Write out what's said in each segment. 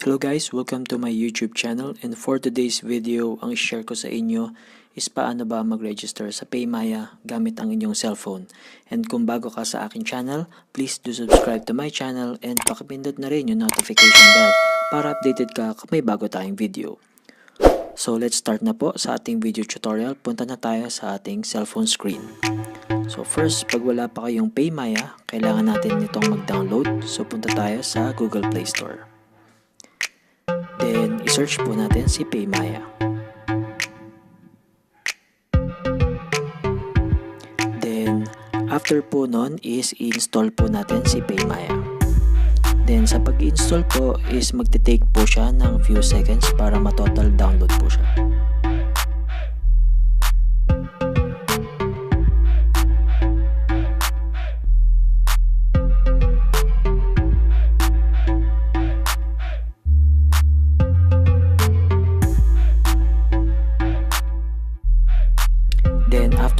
Hello guys, welcome to my YouTube channel and for today's video, ang share ko sa inyo is paano ba mag-register sa Paymaya gamit ang inyong cellphone. And kung bago ka sa aking channel, please do subscribe to my channel and pakipindot na rin yung notification bell para updated ka kung may bago tayong video. So let's start na po sa ating video tutorial. Punta na tayo sa ating cellphone screen. So first, pag wala pa kayong Paymaya, kailangan natin nitong mag-download. So punta tayo sa Google Play Store. Isearch po natin si Paymaya. Then, after po nun is i-install po natin si Paymaya. Then, sa pag-install po is magte-take po siya ng few seconds para ma-total download po siya.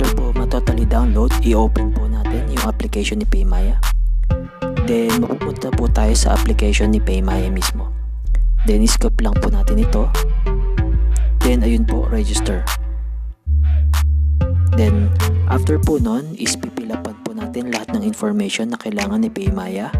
After po ma-totally download, i-open po natin yung application ni Paymaya. Then mapupunta po tayo sa application ni Paymaya mismo. Then skip lang po natin ito. Then ayun po, register. Then after po nun, is pipilapan po natin lahat ng information na kailangan ni Paymaya.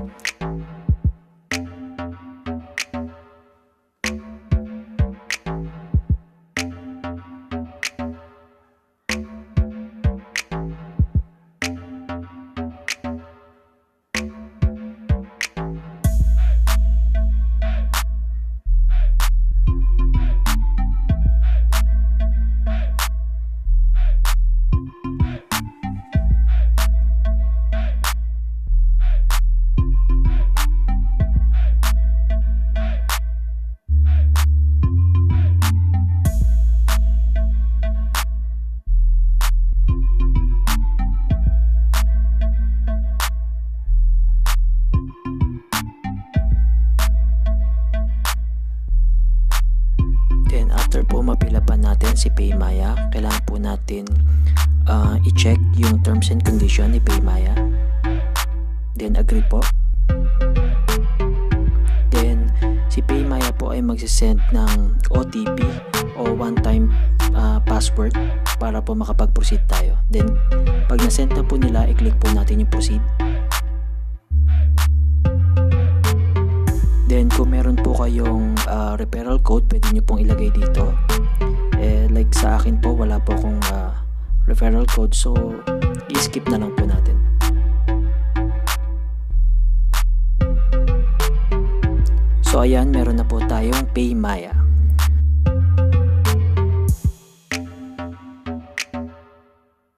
After po mapilapan natin si Paymaya, kailangan po natin ah, i-check yung terms and condition ni Paymaya. Then agree po. Then si Paymaya po ay magsisend ng OTP o one-time ah, password para po makapag-proceed tayo. Then pag na-send na po nila, i-click po natin yung proceed. Then kung meron po kayong ah, referral code, pwede nyo pong ilagay dito. Eh, like sa akin po, wala po akong ah, referral code. So, i-skip na lang po natin. So, ayan, meron na po tayong Paymaya.